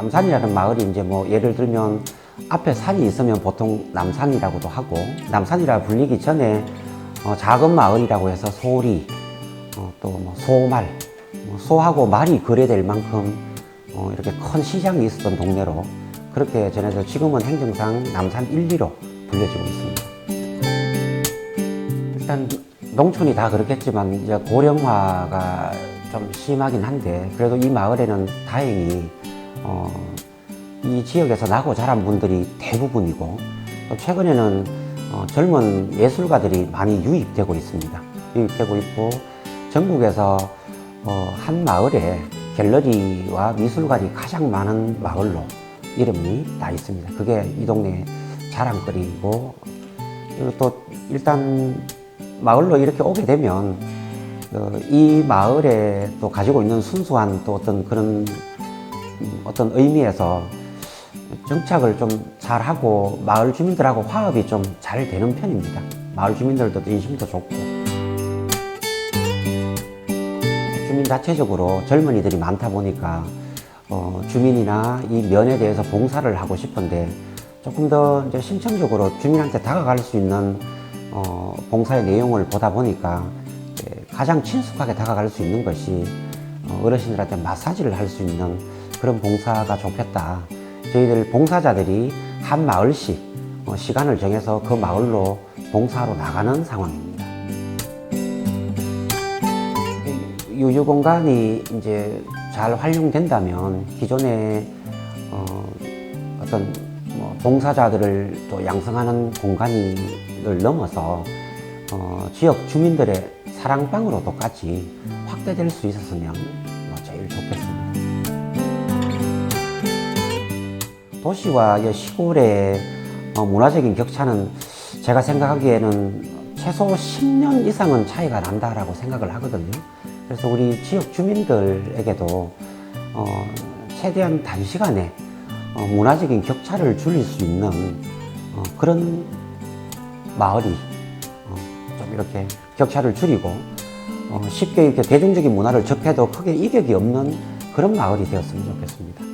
남산이라는 마을이 이제 뭐 예를 들면 앞에 산이 있으면 보통 남산이라고도 하고 남산이라 불리기 전에 어, 작은 마을이라고 해서 소리 어, 또뭐 소말 뭐 소하고 말이 거래될 만큼 어, 이렇게 큰 시장이 있었던 동네로 그렇게 전해서 지금은 행정상 남산 1, 2로 불려지고 있습니다. 일단 농촌이 다 그렇겠지만 이제 고령화가 좀 심하긴 한데 그래도 이 마을에는 다행히 어, 이 지역에서 나고 자란 분들이 대부분이고 또 최근에는 어, 젊은 예술가들이 많이 유입되고 있습니다. 유입되고 있고 전국에서 어, 한 마을에 갤러리와 미술관이 가장 많은 마을로 이름이 나 있습니다. 그게 이 동네 자랑거리고 그리고 또 일단 마을로 이렇게 오게 되면 어, 이 마을에 또 가지고 있는 순수한 또 어떤 그런 음, 어떤 의미에서 정착을 좀 잘하고 마을 주민들하고 화합이 좀 잘 되는 편입니다. 마을 주민들도 인심도 좋고 주민 자체적으로 젊은이들이 많다 보니까 어, 주민이나 이 면에 대해서 봉사를 하고 싶은데 조금 더 이제 심층적으로 주민한테 다가갈 수 있는 어, 봉사의 내용을 보다 보니까 가장 친숙하게 다가갈 수 있는 것이 어, 어르신들한테 마사지를 할 수 있는 그런 봉사가 좋겠다. 저희들 봉사자들이 한 마을씩 어, 시간을 정해서 그 마을로 봉사로 나가는 상황입니다. 이 유휴 공간이 이제 잘 활용된다면 기존에 어, 어떤 뭐 봉사자들을 또 양성하는 공간을 넘어서 어, 지역 주민들의 사랑방으로도까지 확대될 수 있었으면 뭐 제일 좋겠습니다. 도시와 이 시골의 어, 문화적인 격차는 제가 생각하기에는 최소 10년 이상은 차이가 난다라고 생각을 하거든요. 그래서 우리 지역 주민들에게도 어, 최대한 단시간에 어, 문화적인 격차를 줄일 수 있는 어, 그런 마을이 어, 좀 이렇게 격차를 줄이고 어, 쉽게 이렇게 대중적인 문화를 접해도 크게 이격이 없는 그런 마을이 되었으면 좋겠습니다.